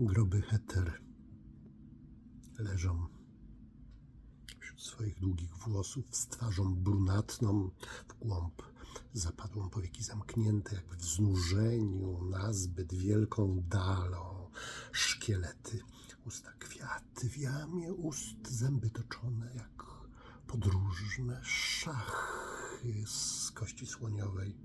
Groby heter leżą wśród swoich długich włosów z twarzą brunatną, w głąb zapadłą powieki zamknięte, jakby w znużeniu na zbyt wielką dalą. Szkielety, usta kwiaty, w jamie ust zęby toczone jak podróżne szachy z kości słoniowej,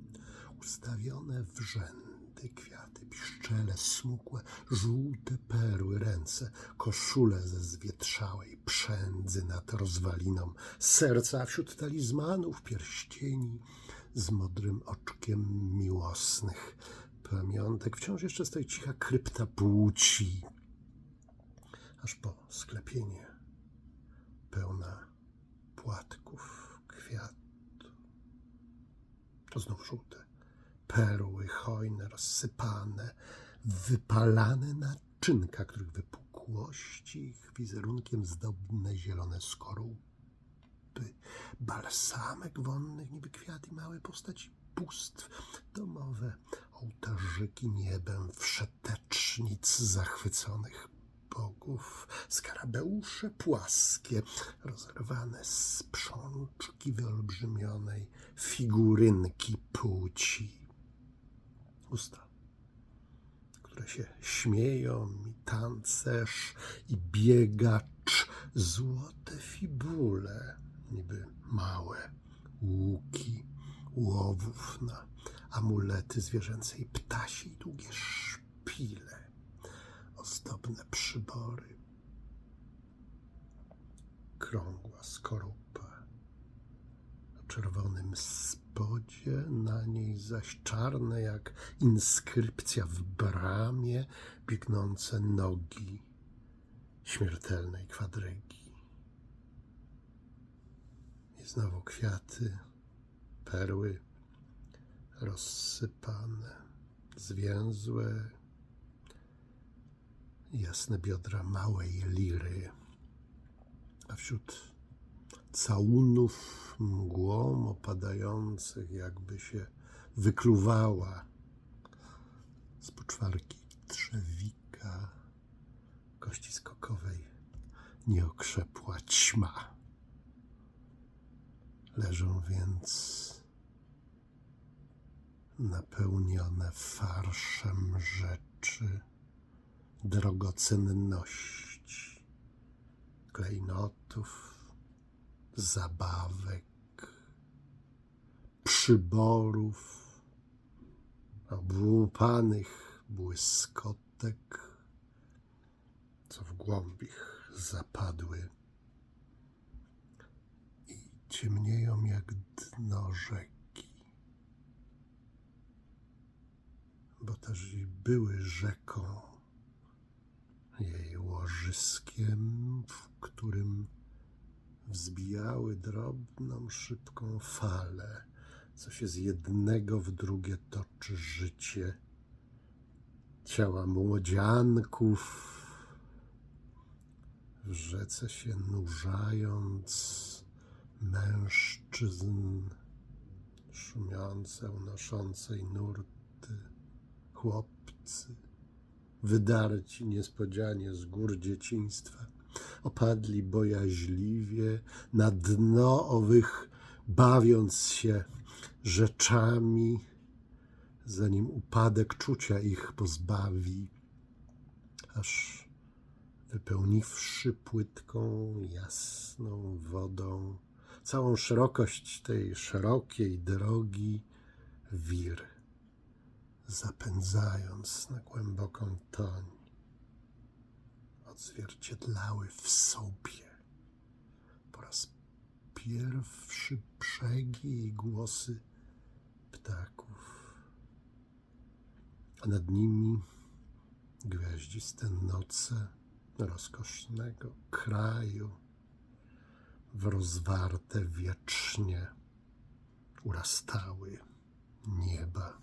ustawione w rzędy kwiaty, piszczele smukłe, żółte perły, ręce, koszule ze zwietrzałej przędzy nad rozwaliną, serca, wśród talizmanów pierścieni z modrym oczkiem miłosnych pamiątek. Wciąż jeszcze stoi cicha krypta płci, aż po sklepienie pełna płatków kwiatu. To znów żółte perły hojne, rozsypane, wypalane naczynka, których wypukłości ich wizerunkiem zdobne zielone skorupy, balsamek wonnych niby kwiat i małe postaci bóstw, domowe ołtarzyki niebem wszetecznic zachwyconych bogów, skarabeusze płaskie, rozerwane z wyolbrzymionej figurynki płci. Usta, które się śmieją i tancerz i biegacz, złote fibule, niby małe łuki łowów na amulety zwierzęcej ptasiej, długie szpile ozdobne przybory. Krągła skorupa. Na czerwonym spodzie, na niej zaś czarne jak inskrypcja w bramie, biegnące nogi śmiertelnej kwadrygi. I znowu kwiaty, perły rozsypane, zwięzłe, jasne biodra małej liry, a wśród całunów mgłą opadających, jakby się wykluwała z poczwarki trzewika kości skokowej nieokrzepła ćma. Leżą więc napełnione farszem rzeczy drogocenności, klejnotów, zabawek, przyborów, obłupanych błyskotek, co w głąb ich zapadły i ciemnieją jak dno rzeki, bo też i były rzeką jej łożyskiem, w którym wzbijały drobną, szybką falę, co się z jednego w drugie toczy życie. Ciała młodzianków w rzece się nurzając, mężczyzn szumiące, unoszącej nurty, chłopcy wydarci niespodzianie z gór dzieciństwa, opadli bojaźliwie na dno owych, bawiąc się rzeczami, zanim upadek czucia ich pozbawi, aż wypełniwszy płytką, jasną wodą całą szerokość tej szerokiej drogi, wir zapędzając na głęboką toń, odzwierciedlały w sobie po raz pierwszy brzegi i głosy a nad nimi gwiaździste noce rozkosznego kraju w rozwarte wiecznie urastały nieba.